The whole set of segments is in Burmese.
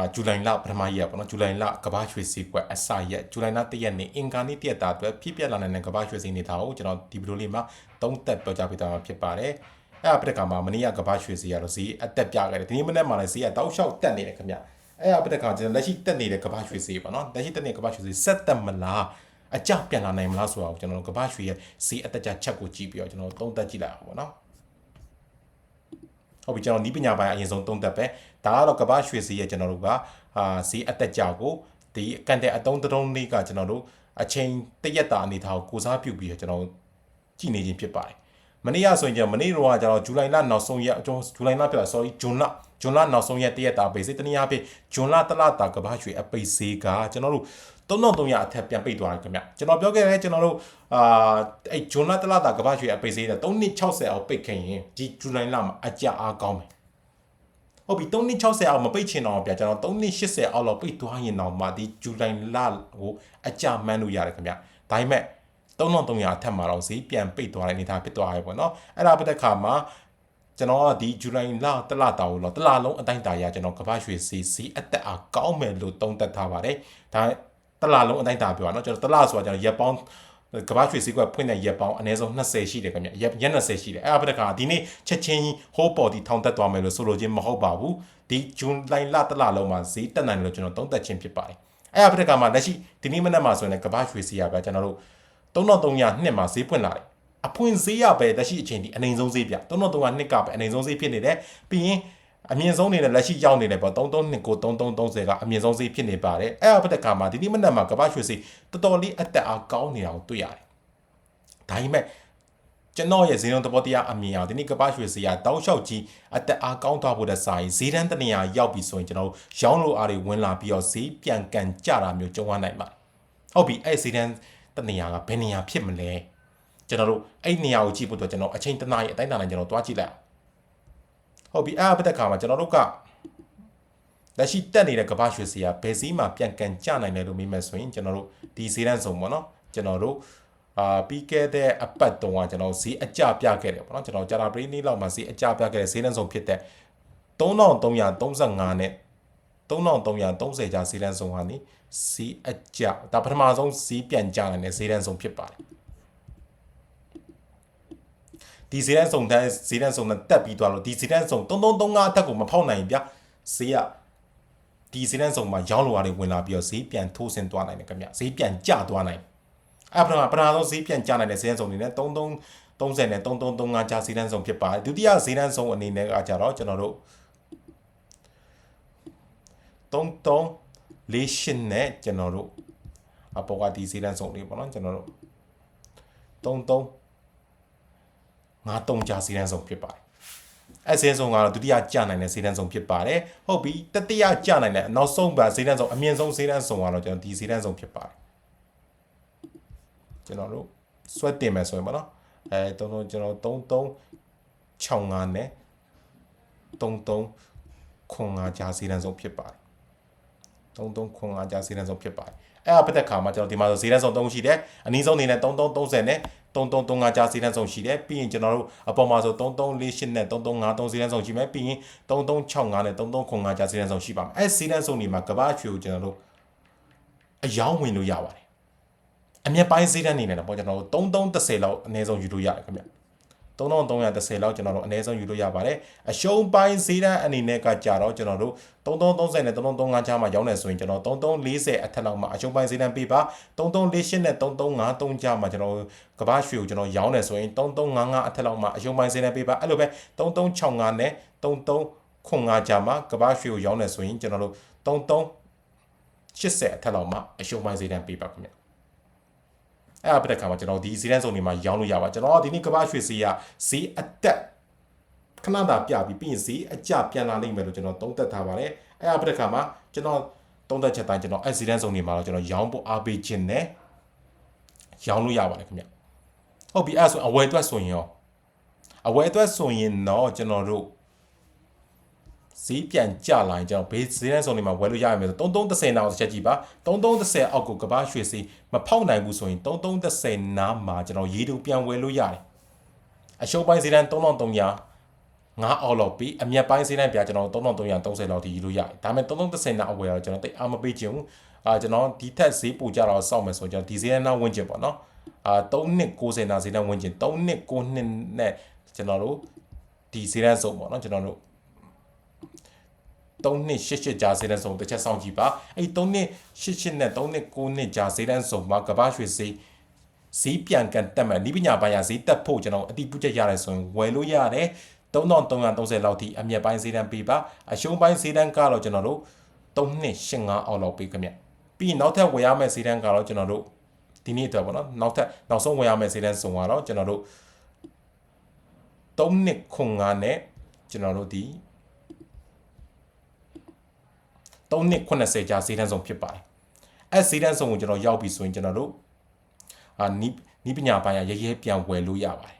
အာဇူလိုင်လပထမရက်ပေါ့နော်ဇူလိုင်လကဘာရွှေစီကွက်အစရက်ဇူလိုင်လ1ရက်နေ့အင်ကာနေ့တရက်တာအတွက်ဖြစ်ပြလာနိုင်တဲ့ကဘာရွှေစီနေတာကိုကျွန်တော်ဒီဗီဒီယိုလေးမှာသုံးသက်ပြောကြားပေးသွားမှာဖြစ်ပါတယ်အဲ့အပတက်ကမှာမနေ့ကကဘာရွှေစီရတော့စီအသက်ပြခဲ့တယ်ဒီနေ့မနေ့မှလည်းစီကတောက်လျှောက်တက်နေတယ်ခင်ဗျအဲ့အပတက်ကကျွန်တော်လက်ရှိတက်နေတဲ့ကဘာရွှေစီပေါ့နော်လက်ရှိတက်နေတဲ့ကဘာရွှေစီဆက်တက်မလားအကြပြန်လာနိုင်မလားဆိုတာကိုကျွန်တော်ကဘာရွှေရဲ့စီအတက်ကြချက်ကိုကြည့်ပြီးတော့ကျွန်တော်သုံးသက်ကြည့်လိုက်အောင်ပေါ့နော် ဟုတ်ပြီကျွန်တော်နီးပညာပိုင်းအရင်ဆုံးသုံးသက်ပဲဒါကတော့ကမ္ဘာရွှေစီရဲ့ကျွန်တော်တို့ကအာစီအသက်ကြောက်ကိုဒီကန်တဲ့အတုံးတုံးလေးကကျွန်တော်တို့အချိန်တရက်တာအနေထားကိုကိုစားပြုပြီးတော့ကျွန်တော်ကြည်နေခြင်းဖြစ်ပါတယ်မနေ့ကဆိုရင်ကျွန်တော်မနေ့တော့ကျွန်တော်ဇူလိုင်လနောက်ဆုံးရက်ကျွန်တော်ဇူလိုင်လပြော sorry ဂျွန်လဂျွန်လနောက်ဆုံးရက်တရက်တာပိတ်စေတနည်းအားဖြင့်ဂျွန်လတလတာကမ္ဘာရွှေအပိတ်စေကကျွန်တော်တို့ 3300အထက်ပြန်ပိတ်သွားတယ်ခင်ဗျကျွန်တော်ပြောခဲ့တယ်ကျွန်တော်တို့အာအဲ့ဂျွန်လတလတာကမ္ဘာရွှေအပိတ်စေတဲ့3260အောင်ပိတ်ခဲ့ရင်ဒီဇူလိုင်လမှာအကြအားကောင်းမယ်ဟုတ်ပြီ3260အောက်မပိတ်ချင်တော့ဗျာကျွန်တော်3280အောက်လောက်ပိတ်သွားရင်တော့မှဒီဇူလိုင်လကိုအကြမှန်းလို့ရတယ်ခင်ဗျဒါပေမဲ့3300အထက်မှာတော့ဈေးပြန်ပိတ်သွားတဲ့အနေအထားဖြစ်သွားပြီပေါ့နော်အဲ့ဒါပတ်သက်ခါမှာကျွန်တော်ကဒီဇူလိုင်လတလတာကိုတော့တလလုံးအတိုင်းတာရကျွန်တော်ကမ္ဘာရွှေစီစီအသက်အားကောင်းမယ်လို့သုံးသပ်ထားပါတယ်ဒါ တလလုံးအတိုင်းတာပြောတာเนาะကျွန်တော်တလဆိုတာကျွန်တော်ရက်ပေါင်းကမ္ဘာရွှေစီကွက်ဖွင့်တဲ့ရက်ပေါင်းအနည်းဆုံး20ရှိတယ်ခင်ဗျရက်ရက်20ရှိတယ်အဲ့ဒါပတ်သက်ခါဒီနေ့ချက်ချင်းဟိုးပေါ်ဒီထောင်တက်သွားမယ်လို့ဆိုလိုခြင်းမဟုတ်ပါဘူးဒီဇွန်လိုင်လတလလုံးမှာဈေးတက်နိုင်တယ်လို့ကျွန်တော်သုံးသပ်ခြင်းဖြစ်ပါတယ်အဲ့ဒါပတ်သက်ခါမှာလက်ရှိဒီနေ့မနက်မှာဆိုရင်လည်းကမ္ဘာရွှေစီရပဲကျွန်တော်တို့3300နှစ်မှာဈေးပွင့်လာတယ်အဖွင့်ဈေးရပဲလက်ရှိအချိန်ဒီအနိုင်ဆုံးဈေးပြ3300နှစ်ကပဲအနိုင်ဆုံးဈေးဖြစ်နေတယ်ပြီးရင် အမြင့်ဆုံးနေတဲ့လက်ရှိရောက်နေတယ်ပေါ့3329 3330ကအမြင့်ဆုံးဈေးဖြစ်နေပါတယ်အဲ့အပတ်တက်ကမှာဒီနေ့မနက်မှာကမ္ဘာရွှေဈေးတော်တော်လေးအသက်အားကောင်းနေတာကိုတွေ့ရတယ်ဒါပေမဲ့ကျွန်တော်ရဲ့ဈေးနှုန်းသဘောတရားအမြင်အောင်ဒီနေ့ကပ္ပရွှေဈေးကတောက်လျှောက်ကြီးအသက်အားကောင်းသွားဖို့တဲ့စာရင်ဈေးတန်းတနေရာရောက်ပြီဆိုရင်ကျွန်တော်တို့ရောင်းလိုအားတွေဝင်လာပြီးတော့ဈေးပြန်ကန်ကြတာမျိုးကြုံရနိုင်ပါတယ်ဟုတ်ပြီအဲ့ဈေးတန်းတနေရာကဘယ်နေရာဖြစ်မလဲကျွန်တော်တို့အဲ့နေရာကိုကြည့်ဖို့တော့ကျွန်တော်အချိန်တနားရီအတိုင်းအတာနဲ့ကျွန်တော်တွားကြည့်လိုက်အောင် ဟုတ်ပြီအဲ့အပတ်သက်ခါမှာကျွန်တော်တို့ကလက်ရှိတက်နေတဲ့ကမ္ဘာရွှေစီကဘယ်စည်းမှာပြန်ကန်ကြနိုင်တယ်လို့မေးမယ်ဆိုရင်ကျွန်တော်တို့ဒီဈေးတန်းစုံပေါ့နော်ကျွန်တော်တို့အာပြီးခဲ့တဲ့အပတ်တုန်းကကျွန်တော်ဈေးအကြပြခဲ့တယ်ပေါ့နော်ကျွန်တော်ဂျာတာပရီနီလောက်မှာဈေးအကြပြခဲ့တဲ့ဈေးတန်းစုံဖြစ်တဲ့3335နဲ့3330ကြာဈေးတန်းစုံဟာနေဈေးအကြဒါပထမဆုံးဈေးပြန်ကြနိုင်တဲ့ဈေးတန်းစုံဖြစ်ပါတယ် ဒီဈေးတန်းစုံတန်းဈေးတန်းစုံနဲ့တက်ပြီးသွားလို့ဒီဈေးတန်းစုံ3335အထက်ကိုမဖောက်နိုင်ဘူးဗျဈေးကဒီဈေးတန်းစုံမှာရောင်းလိုရတယ်ဝင်လာပြီးတော့ဈေးပြန်ထိုးဆင်းသွားနိုင်တယ်ခင်ဗျဈေးပြန်ကျသွားနိုင်အဲ့ပထမပထမဆုံးဈေးပြန်ကျနိုင်တဲ့ဈေးတန်းစုံတွေနဲ့33 30နဲ့3335ကြာဈေးတန်းစုံဖြစ်ပါတယ်ဒုတိယဈေးတန်းစုံအနေနဲ့ကကြတော့ကျွန်တော်တို့33လေးရှင်းနဲ့ကျွန်တော်တို့အပေါ်ကဒီဈေးတန်းစုံလေးပေါ့နော်ကျွန်တော်တို့33 53ကြာဈေးတန်းစုံဖြစ်ပါတယ်အဲဈေးစုံကတော့ဒုတိယကျနိုင်တဲ့ဈေးတန်းစုံဖြစ်ပါတယ်ဟုတ်ပြီတတိယကျနိုင်တဲ့နောက်ဆုံးပါဈေးတန်းစုံအမြင့်ဆုံးဈေးတန်းစုံကတော့ကျွန်တော်ဒီဈေးတန်းစုံဖြစ်ပါတယ်ကျွန်တော်တို့ဆွဲတင်မယ်ဆိုရင်ပေါ့နော်အဲတုံးတုံးကျွန်တော်3365နဲ့33ခွန်5ကြာဈေးတန်းစုံဖြစ်ပါတယ်33ခွန်5ကြာဈေးတန်းစုံဖြစ်ပါတယ်အဲ့အပတ်သက်ခါမှာကျွန်တော်ဒီမှာဆိုဈေးတန်းစုံ3ရှိတယ်အနည်းဆုံးအနေနဲ့3330နဲ့ 3335ကြာဈေးတန်းစုံရှိတယ်ပြီးရင်ကျွန်တော်တို့အပေါ်မှာဆို3348နဲ့3353ဈေးတန်းစုံရှိမယ်ပြီးရင်3365နဲ့3395ကြာဈေးတန်းစုံရှိပါမယ်အဲ့ဈေးတန်းစုံတွေမှာကဘာချွေကိုကျွန်တော်တို့အယောင်းဝင်လို့ရပါတယ်အမြက်ပိုင်းဈေးတန်းနေနဲ့တော့ကျွန်တော်တို့3330လောက်အနည်းဆုံးယူလို့ရတယ်ခင်ဗျ 3330လောက်ကျွန်တော်တို့အနည်းဆုံးယူလို့ရပါတယ်အရှုံးပိုင်းဈေးတန်းအနေနဲ့ကကြတော့ကျွန်တော်တို့3330နဲ့3335ချားမှာရောင်းနေဆိုရင်ကျွန်တော်3340အထက်လောက်မှာအရှုံးပိုင်းဈေးတန်းပေးပါ3348နဲ့3353ချားမှာကျွန်တော်ကဘာရွှေကိုကျွန်တော်ရောင်းနေဆိုရင်3355အထက်လောက်မှာအရှုံးပိုင်းဈေးတန်းပေးပါအဲ့လိုပဲ3365နဲ့3395ချားမှာကဘာရွှေကိုရောင်းနေဆိုရင်ကျွန်တော်တို့3380အထက်လောက်မှာအရှုံးပိုင်းဈေးတန်းပေးပါခင်ဗျ အဲ့အပတဲ့ခါမှာကျွန်တော်ဒီဈေးတန်းစုံတွေမှာရောင်းလို့ရပါကျွန်တော်ဒီနေ့ကမ္ဘာရွှေဈေးကဈေးအတက်ခဏတာပြပြီးပြီးရင်ဈေးအကျပြန်လာနိုင်မယ်လို့ကျွန်တော်သုံးသပ်ထားပါတယ်အဲ့အပတဲ့ခါမှာကျွန်တော်သုံးသပ်ချက်တိုင်းကျွန်တော်အဲ့ဈေးတန်းစုံတွေမှာတော့ကျွန်တော်ရောင်းဖို့အားပေးခြင်းနဲ့ရောင်းလို့ရပါတယ်ခင်ဗျဟုတ်ပြီအဲ့ဆိုအဝယ်အတွက်ဆိုရင်ရောအဝယ်အတွက်ဆိုရင်တော့ကျွန်တော်တို့ ဈေးပြန်ကျလာရင်ကျွန်တော်ဘေးဈေးတန်းစုံတွေမှာဝယ်လို့ရရမယ်ဆို3330နားကိုတစ်ချက်ကြည့်ပါ3330အောက်ကိုကဘာရွှေစီမဖောက်နိုင်ဘူးဆိုရင်3330နားမှာကျွန်တော်ရေတူပြန်ဝယ်လို့ရတယ်အရှုံးပိုင်းဈေးတန်း3300ငါအောက်လောက်ပြီးအမျက်ပိုင်းစေးတိုင်းပြကျွန်တော်3330လောက်ထိယူလို့ရတယ်ဒါပေမဲ့3330နောက်အဝယ်တော့ကျွန်တော်တိတ်အားမပေးချင်ဘူးအာကျွန်တော်ဒီထက်ဈေးပိုကြတော့စောက်မယ်ဆိုကျွန်တော်ဒီဈေးနဲ့နောက်ဝင်ချင်ပေါ့နော်အာ3နှစ်60နာဈေးနဲ့ဝင်ချင်3နှစ်9နှစ်နဲ့ကျွန်တော်တို့ဒီဈေးနဲ့စုံပေါ့နော်ကျွန်တော်တို့ 3နှစ်88ကြာဈေးတန်းစုံတစ်ချက်စောင့်ကြည့်ပါအဲ့3နှစ်88နဲ့3နှစ်9နှစ်ကြာဈေးတန်းစုံမှာကမ္ဘာရွှေဈေးဈေးပြန်ကန်တက်မယ်ဤပညာပိုင်းရဈေးတက်ဖို့ကျွန်တော်အတိပြုချက်ရတယ်ဆိုရင်ဝယ်လို့ရတယ်3330လောက်ထိအမြက်ပိုင်းဈေးတန်းပေးပါအရှုံးပိုင်းဈေးတန်းကတော့ကျွန်တော်တို့3နှစ်85အောက်လောက်ပေးခင်ဗျပြီးနောက်ထပ်ဝယ်ရမယ့်ဈေးတန်းကတော့ကျွန်တော်တို့ဒီနေ့အတွက်ပေါ့နော်နောက်ထပ်နောက်ဆုံးဝယ်ရမယ့်ဈေးတန်းစုံကတော့ကျွန်တော်တို့3နှစ်9နဲ့ကျွန်တော်တို့ဒီ 3နှစ်80ကြာဈေးတန်းဆုံးဖြစ်ပါတယ်အဲဈေးတန်းဆုံးကိုကျွန်တော်ရောက်ပြီဆိုရင်ကျွန်တော်တို့အာနီးနီးပညာပိုင်းရရဲရဲပြန်ဝယ်လို့ရပါတယ်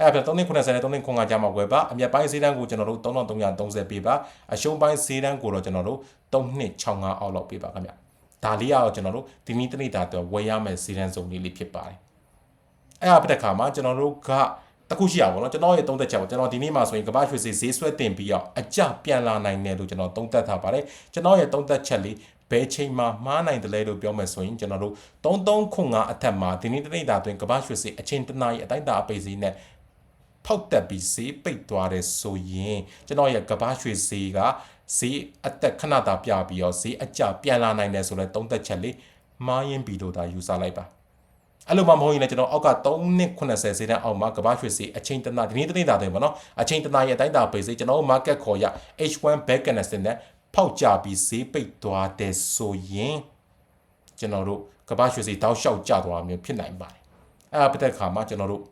အဲ့ဒါ3နှစ်80နဲ့3နှစ်9ကြာမှာဝယ်ပါအမြတ်ပိုင်းဈေးတန်းကိုကျွန်တော်တို့3330ပေးပါအရှုံးပိုင်းဈေးတန်းကိုတော့ကျွန်တော်တို့3နှစ်65အောက်လောက်ပေးပါခင်ဗျဒါလေးကတော့ကျွန်တော်တို့ဒီနည်းတနေ့တာတော့ဝယ်ရမယ့်ဈေးတန်းဆုံးလေးလေးဖြစ်ပါတယ်အဲ့ဒါပြတဲ့ခါမှာကျွန်တော်တို့က တခုရှိရပါတော့ကျွန်တော်ရဲ့သုံးသက်ချက်ပေါ့ကျွန်တော်ဒီနေ့မှဆိုရင်ကမ္ဘာရွှေဈေးဈေးဆွဲတင်ပြီးတော့အကြပြန်လာနိုင်တယ်လို့ကျွန်တော်သုံးသက်ထားပါတယ်ကျွန်တော်ရဲ့သုံးသက်ချက်လေးဘယ်ချိန်မှာမှားနိုင်တယ်လဲလို့ပြောမယ်ဆိုရင်ကျွန်တော်တို့3305အထက်မှာဒီနေ့တနေ့တာတွင်ကမ္ဘာရွှေဈေးအချိန်တနာရီအတိုင်းတာအပိတ်ဈေးနဲ့ဖောက်တက်ပြီးဈေးပိတ်သွားတယ်ဆိုရင်ကျွန်တော်ရဲ့ကမ္ဘာရွှေဈေးကဈေးအသက်ခဏတာပြပြီးတော့ဈေးအကြပြန်လာနိုင်တယ်ဆိုလဲသုံးသက်ချက်လေးမှားရင်ပြီးတော့ဒါယူဆလိုက်ပါ အဲ့လိုမှမဟုတ်ရင်လည်းကျွန်တော်အောက်က3နှစ်80စေးတန်းအောက်မှာကဘာရွှေစီအချိန်တနာဒီနေ့တနေ့တာတွေပေါ့နော်အချိန်တနာရဲ့အတိုင်းတာပေးစေကျွန်တော် market ခေါ်ရ H1 back candle နဲ့ဖောက်ကြပြီးဈေးပိတ်သွားတယ်ဆိုရင်ကျွန်တော်တို့ကဘာရွှေစီတောက်လျှောက်ကျသွားမျိုးဖြစ်နိုင်ပါတယ်အဲ့ဒါပြတဲ့ခါမှာကျွန်တော်တို့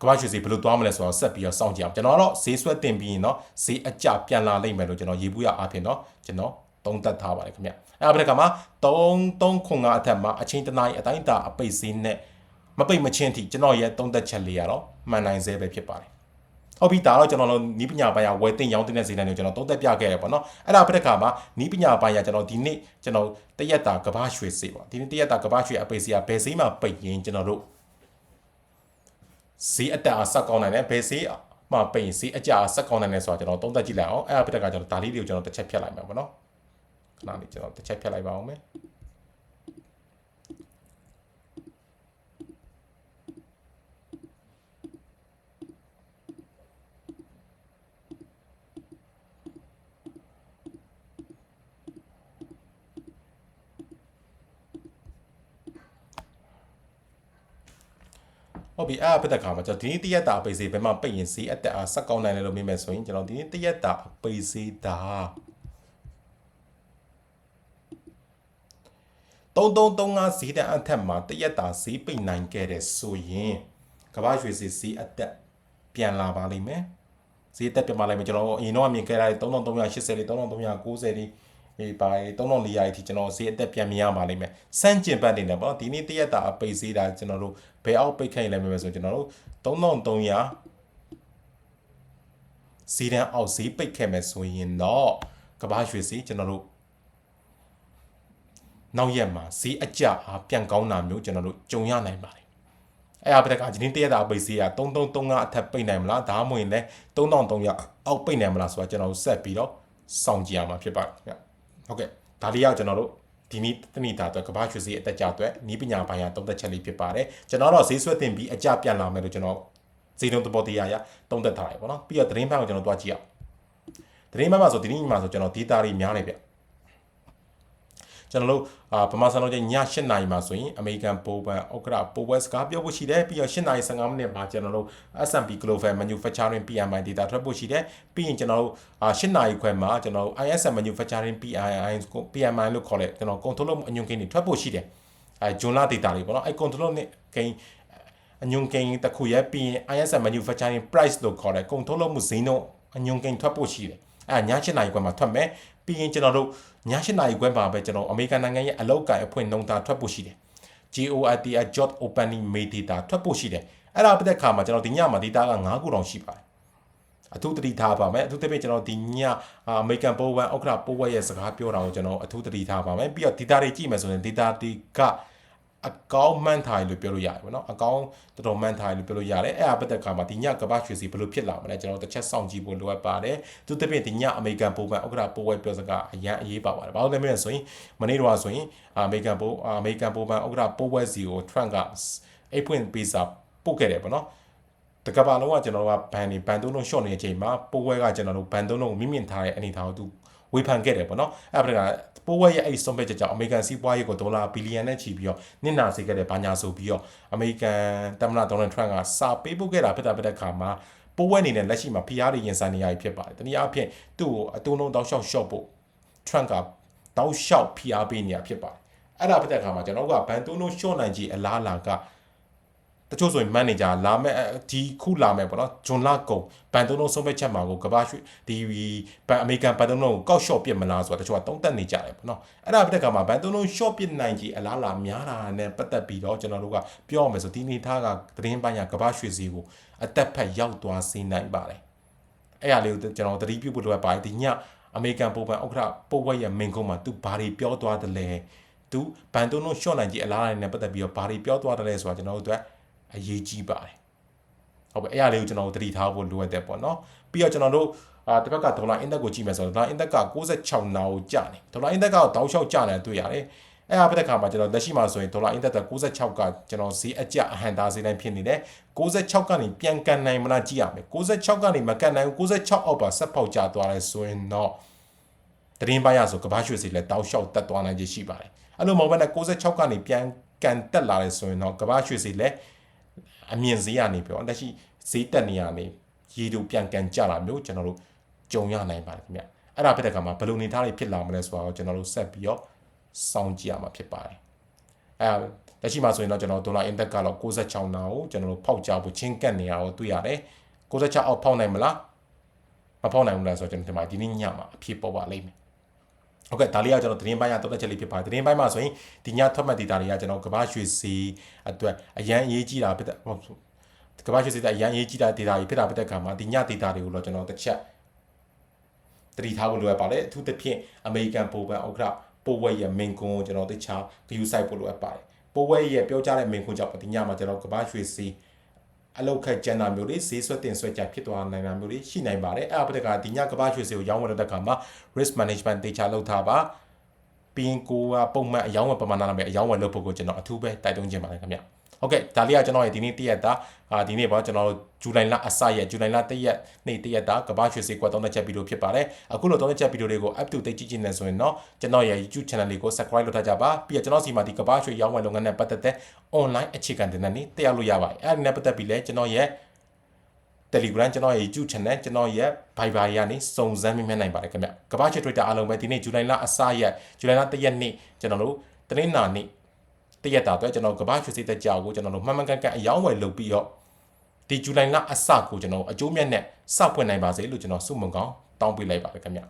ကမ္ဘာရွှေစီဘယ်လိုသွားမလဲဆိုတော့ဆက်ပြီးတော့စောင့်ကြည့်အောင်ကျွန်တော်ကတော့ဈေးဆွဲတင်ပြီးရင်เนาะဈေးအကျပြန်လာလိမ့်မယ်လို့ကျွန်တော်ရေဘူးရအားဖြင့်เนาะကျွန်တော်သုံးသပ်ထားပါတယ်ခင်ဗျ အဲ့ဒါပြတဲ့ကမှာ3305အထက်မှာအချင်းတနားအတိုင်းတာအပိတ်စင်းနဲ့မပိတ်မချင်းထိကျွန်တော်ရဲ့သုံးသက်ချက်လေးရတော့မှန်နိုင်စေပဲဖြစ်ပါတယ်ဟုတ်ပြီဒါတော့ကျွန်တော်တို့နီးပညာပိုင်းကဝယ်တင်ရောင်းတင်တဲ့ဈေးတန်းကိုကျွန်တော်သုံးသက်ပြခဲ့ရပေါ့နော်အဲ့ဒါပြတဲ့ခါမှာနီးပညာပိုင်းကကျွန်တော်ဒီနေ့ကျွန်တော်တရက်တာကဘာရွှေစေးပေါ့ဒီနေ့တရက်တာကဘာရွှေအပိတ်စီကဘယ်ဈေးမှာပိတ်ရင်ကျွန်တော်တို့ဈေးအတက်အားဆက်ကောင်းနိုင်တယ်ဘယ်ဈေးမှာပိတ်ရင်ဈေးအကျအားဆက်ကောင်းနိုင်တယ်ဆိုတာကျွန်တော်သုံးသက်ကြည့်လိုက်အောင်အဲ့ဒါပြတဲ့ခါကျွန်တော်ဒါလေးတွေကိုကျွန်တော်တစ်ချက်ဖြတ်လိုက်မှာပေါ့နော် ခဏလေးကျွန်တော်တစ်ချက်ဖြတ်လိုက်ပါအောင်မယ်ဟုတ်ပြီအဲ့အပိတ်တဲ့ခါမှာကျွန်တော်ဒီနေ့တရက်တာအပိတ်စေးဘယ်မှာပိတ်ရင်စီးအတက်အားဆက်ကောင်းနိုင်တယ်လို့မေးမယ်ဆိုရင်ကျွန်တော်ဒီနေ့တရက်တာအပိတ်စေးတာ 3335ဈေးတန်းအထက်မှာတရက်တာဈေးပိတ်နိုင်ခဲ့တယ်ဆိုရင်ကမ္ဘာရွှေဈေးဈေးအတက်ပြန်လာပါလိမ့်မယ်ဈေးတက်ပြန်လာလိမ့်မယ်ကျွန်တော်အရင်တော့မြင်ခဲ့ရတဲ့3380လေး3390လေးအေးပါ3400အထိကျွန်တော်ဈေးအသက်ပြန်မြင်ရပါလိမ့်မယ်စမ်းကျင်ပတ်နေတယ်ပေါ့ဒီနေ့တရက်တာအပိတ်ဈေးတာကျွန်တော်တို့ဘယ်အောက်ပိတ်ခိုင်းလဲမယ်ဆိုကျွန်တော်တို့3300ဈေးတန်းအောက်ဈေးပိတ်ခဲ့မယ်ဆိုရင်တော့ကဘာရွှေဈေးကျွန်တော်တို့ နောက်ရက်မှာဈေးအကျအားပြန်ကောင်းတာမျိုးကျွန်တော်တို့ကြုံရနိုင်ပါတယ်အဲ့အပတကဒီနေ့တရက်တာပိတ်ဈေးက3335အထက်ပိတ်နိုင်မလားဒါမှမဟုတ်ရင်လည်း3300အောက်ပိတ်နိုင်မလားဆိုတာကျွန်တော်တို့ဆက်ပြီးတော့စောင့်ကြည့်ရမှာဖြစ်ပါတယ်ဟုတ်ကဲ့ဒါလေးကကျွန်တော်တို့ဒီနေ့တနေ့တာအတွက်ကဘာရွှေဈေးအတက်ကြအတွက်နီးပညာပိုင်းရသုံးသက်ချက်လေးဖြစ်ပါတယ်ကျွန်တော်တော့ဈေးဆွဲတင်ပြီးအကြပြန်လာမယ်လို့ကျွန်တော်ဈေးနှုန်းသဘောတရားရသုံးသက်ထားတယ်ပေါ့နော်ပြီးတော့သတင်းပိုင်းကိုကျွန်တော်တွားကြည့်အောင်သတင်းပိုင်းမှာဆိုဒီနေ့မှာဆိုကျွန်တော် data တွေများနေဗျ ကျွန်တော်တို့အာပမာစံတော့ည8နာရီမှာဆိုရင်အမေရိကန်ပိုးပန်ဩကရပိုးပွဲစကားပြောဖို့ရှိတယ်ပြီးတော့8နာရီ15မိနစ်မှာကျွန်တော်တို့ S&P Global Manufacturing PMI data ထွက်ဖို့ရှိတယ်ပြီးရင်ကျွန်တော်တို့အာ8နာရီခွဲမှာကျွန်တော်တို့ ISM Manufacturing PMI PMI လို့ခေါ်တဲ့ကျွန်တော် control အညွန်ကိန်းတွေထွက်ဖို့ရှိတယ်အဲဂျွန်လာ data တွေပေါ့နော်အဲ control နဲ့ကိန်းအညွန်ကိန်းတစ်ခုရဲ့ပြီးရင် ISM Manufacturing Price လို့ခေါ်တဲ့ control မှုဈေးနှုန်းအညွန်ကိန်းထွက်ဖို့ရှိတယ်အဲည8နာရီခွဲမှာထွက်မယ် ပြီးရင်ကျွန်တော်တို့ည8နာရီခွဲမှာပဲကျွန်တော်အမေရိကန်နိုင်ငံရဲ့အလောက်ကိုင်အဖွင့်နှုံသားထွက်ဖို့ရှိတယ် GORT job opening May data ထွက်ဖို့ရှိတယ်အဲ့ဒါပြတဲ့ခါမှာကျွန်တော်ဒီညမှာ data က9ခုတောင်ရှိပါတယ်အထူးတတိထားပါမယ်အထူးသဖြင့်ကျွန်တော်ဒီညအမေရိကန်ပိုးဝမ်ဩကရာပိုးဝဲရဲ့စကားပြောတာကိုကျွန်တော်အထူးတတိထားပါမယ်ပြီးတော့ data တွေကြည့်မယ်ဆိုရင် data တွေက အကောင်းမှန်းထားရလို့ပြောလို့ရတယ်ပေါ့နော်အကောင်းတော်တော်မှန်းထားရလို့ပြောလို့ရတယ်အဲ့အပတ်သက်ခါမှာဒီညကမ္ဘာရွှေစီဘယ်လိုဖြစ်လာမလဲကျွန်တော်တစ်ချက်စောင့်ကြည့်ဖို့လိုအပ်ပါတယ်သူတစ်ပြည့်ဒီညအမေရိကန်ပုံမှန်ဥက္ကဋ္ဌပိုးဝဲပြောစကားအရန်အရေးပါပါတယ်ဘာလို့လဲမလဲဆိုရင်မနေ့တော့ဆိုရင်အမေရိကန်ပိုးအမေရိကန်ပုံမှန်ဥက္ကဋ္ဌပိုးဝဲစီကို Trump ကအိတ်ဖွင့်ပေးစာပို့ခဲ့တယ်ပေါ့နော်တကဘာလုံးကကျွန်တော်တို့ကဘန်နေဘန်သုံးလုံးရှော့နေတဲ့အချိန်မှာပိုးဝဲကကျွန်တော်တို့ဘန်သုံးလုံးမြင့်မြင့်ထားတဲ့အနေထားကိုသူ ဝေဖန်ခဲ့တယ်ပေါ့နော်အဲ့ဒါကပိုးဝဲရဲ့အဲ့ဒီဆုံးဖြတ်ချက်ကြောင့်အမေရိကန်စီးပွားရေးကိုဒေါ်လာဘီလီယံနဲ့ချီပြီးတော့နစ်နာစေခဲ့တဲ့ဘာညာဆိုပြီးတော့အမေရိကန်သမ္မတဒေါ်နယ်ထရန့်ကစာပေးပို့ခဲ့တာဖြစ်တာဖြစ်တဲ့ခါမှာပိုးဝဲအနေနဲ့လက်ရှိမှာဖိအားတွေရင်ဆိုင်နေရပြီဖြစ်ပါတယ်။တနည်းအားဖြင့်သူ့ကိုအတုံးလုံးတောက်လျှောက်ရှော့ဖို့ထရန့်ကတောက်လျှောက်ဖိအားပေးနေရဖြစ်ပါတယ်။အဲ့ဒါဖြစ်တဲ့ခါမှာကျွန်တော်တို့ကဘန်တုံးလုံးရှော့နိုင်ကြီးအလားအလာက တချို့ဆိုရင်မန်နေဂျာလာမဲ့ဒီခုလာမဲ့ပေါ့နော်ဂျွန်လာကုံဘန်တုံးလုံးဆုံးဖြတ်ချက်မှာကိုကဘာရွှေဒီဘန်အမေရိကန်ဘန်တုံးလုံးကိုကောက်ရှော့ပစ်မလားဆိုတာတချို့ကတုံးတက်နေကြတယ်ပေါ့နော်အဲ့ဒါပြတဲ့ကမှာဘန်တုံးလုံးရှော့ပစ်နိုင်ကြီးအလားလာများတာနဲ့ပတ်သက်ပြီးတော့ကျွန်တော်တို့ကပြောရမယ်ဆိုဒီနေသားကသတင်းပိုင်းကကဘာရွှေစီကိုအသက်ဖက်ရောက်သွားစေနိုင်ပါတယ်အဲ့အရာလေးကိုကျွန်တော်သတိပြုဖို့လိုအပ်ပါတယ်ဒီညအမေရိကန်ပုံပန်ဥက္ကဋ္ဌပို့ဝဲရဲ့မင်ကုန်းမှာသူဘာတွေပြောသွားတယ်လဲသူဘန်တုံးလုံးရှော့နိုင်ကြီးအလားလာနဲ့ပတ်သက်ပြီးတော့ဘာတွေပြောသွားတယ်လဲဆိုတာကျွန်တော်တို့အတွက် အရေးကြီးပါတယ်ဟုတ်ပဲအဲ့အရာလေးကိုကျွန်တော်တို့သတိထားဖို့လိုအပ်တယ်ပေါ့နော်ပြီးတော့ကျွန်တော်တို့အာတစ်ဘက်ကဒေါ်လာအင်သက်ကိုကြည့်မယ်ဆိုတော့ဒေါ်လာအင်သက်က66နာကိုကျနေဒေါ်လာအင်သက်ကတော့တောက်လျှောက်ကျနေတွေ့ရတယ်အဲ့အဖက်ခါမှာကျွန်တော်လက်ရှိမှာဆိုရင်ဒေါ်လာအင်သက်96ကကျွန်တော်ဈေးအကျအဟန်သားဈေးတိုင်းဖြစ်နေတယ်96ကနေပြန်ကန်နိုင်မလားကြည့်ရမယ်96ကနေမကန်နိုင်ဘူး96အောက်ပါဆက်ပေါက်ကျသွားတယ်ဆိုရင်တော့တရင်ပိုင်းရဆိုကဘာရွှေစီလဲတောက်လျှောက်တက်သွားနိုင်ခြေရှိပါတယ်အဲ့လိုမဟုတ်ဘဲနဲ့96ကနေပြန်ကန်တက်လာတယ်ဆိုရင်တော့ကဘာရွှေစီလဲ အမြင့်ဈေးရနေပြောလက်ရှိဈေးတက်နေရနေရေတို့ပြန်ကန်ကြတာမျိုးကျွန်တော်တို့ကြုံရနိုင်ပါတယ်ခင်ဗျအဲ့ဒါဖြစ်တဲ့ကမှာဘယ်လိုနေသားတွေဖြစ်လာမလဲဆိုတော့ကျွန်တော်တို့ဆက်ပြီးတော့စောင့်ကြည့်ရမှာဖြစ်ပါတယ်အဲလက်ရှိမှာဆိုရင်တော့ကျွန်တော်ဒေါ်လာအင်တက်ကတော့66နာကိုကျွန်တော်တို့ဖောက်ကြဖို့ချင်းကတ်နေရအောင်တွေ့ရတယ်66အောက်ဖောက်နိုင်မလားမဖောက်နိုင်ဘူးလားဆိုတော့ကျွန်တော်ဒီမှာဒီနေ့ညမှာအဖြစ်ပေါ်ပါလိမ့်မယ် ဟုတ်ကဲ့ဒါလေးကကျွန်တော်သတင်းပိုင်းရတော့တက်ချက်လေးဖြစ်ပါတယ်သတင်းပိုင်းမှာဆိုရင်ဒီညထွက်မှတ်ဒေတာတွေကကျွန်တော်ကဘာရွှေစီအတွက်အရန်အရေးကြီးတာဖြစ်တဲ့ကဘာရွှေစီတဲ့အရန်အရေးကြီးတာဒေတာတွေဖြစ်တာဖြစ်တဲ့ခါမှာဒီညဒေတာတွေကိုတော့ကျွန်တော်တစ်ချက်တတိထားဖို့လိုအပ်ပါတယ်အထူးသဖြင့်အမေရိကန်ပိုပန်ဥက္ကဋ္ဌပိုဝဲရဲ့မင်ကွန်ကိုကျွန်တော်တခြား view site ဖို့လိုအပ်ပါတယ်ပိုဝဲရဲ့ပြောကြားတဲ့မင်ကွန်ကြောင့်ဒီညမှာကျွန်တော်ကဘာရွှေစီ အလောက်ခက်ကျန်တာမျိုးတွေဈေးဆွတ်တင်ဆွဲကြဖြစ်သွားနိုင်တာမျိုးတွေရှိနိုင်ပါတယ်အဲ့အပဒကဒီညကဘာရွှေစီကိုရောင်းဝယ်တဲ့အခါမှာ risk management တေချာလုပ်ထားပါပြီးရင်ကိုကပုံမှန်အယောင်းဝယ်ပမာဏနဲ့အယောင်းဝယ်လုပ်ဖို့ကိုကျွန်တော်အထူးပဲတိုက်တွန်းခြင်းပါတယ်ခင်ဗျ ဟုတ်ကဲ့ဒါလေးကကျွန်တော်ရဲ့ဒီနေ့တရက်တာအာဒီနေ့ပေါ့ကျွန်တော်တို့ဇူလိုင်လအစရက်ဇူလိုင်လတရက်နေ့တရက်တာကဘာရွှေစေကွက်သုံးတဲ့ချက်ဗီဒီယိုဖြစ်ပါတယ်အခုလိုသုံးတဲ့ချက်ဗီဒီယိုတွေကို up to date ကြည့်ချင်တယ်ဆိုရင်တော့ကျွန်တော်ရဲ့ YouTube channel လေးကို subscribe လုပ်ထားကြပါပြီးတော့ကျွန်တော်စီမှာဒီကဘာရွှေရောင်းဝယ်လုပ်ငန်းနဲ့ပတ်သက်တဲ့ online အခြေခံတင်တဲ့နေ့တက်ရောက်လို့ရပါတယ်အဲ့ဒီနဲ့ပတ်သက်ပြီးလဲကျွန်တော်ရဲ့ Telegram ကျွန်တော်ရဲ့ YouTube channel ကျွန်တော်ရဲ့ Viber ရနေစုံစမ်းမြင်မြင်နိုင်ပါတယ်ခင်ဗျကဘာချစ် Twitter အားလုံးပဲဒီနေ့ဇူလိုင်လအစရက်ဇူလိုင်လ1ရက်နေ့ကျွန်တော်တို့တနင်္လာနေ့ တရက်တာအတွက်ကျွန်တော်ကဘာချစ်စိတ်တက်ကြောက်ကိုကျွန်တော်တို့မှန်မှန်ကန်ကန်အယောင်းဝယ်လုပ်ပြီးတော့ဒီဇူလိုင်လအစကိုကျွန်တော်အကျိုးမြတ်နဲ့စဖွင့်နိုင်ပါစေလို့ကျွန်တော်ဆုမွန်ကောင်းတောင်းပေးလိုက်ပါတယ်ခင်ဗျ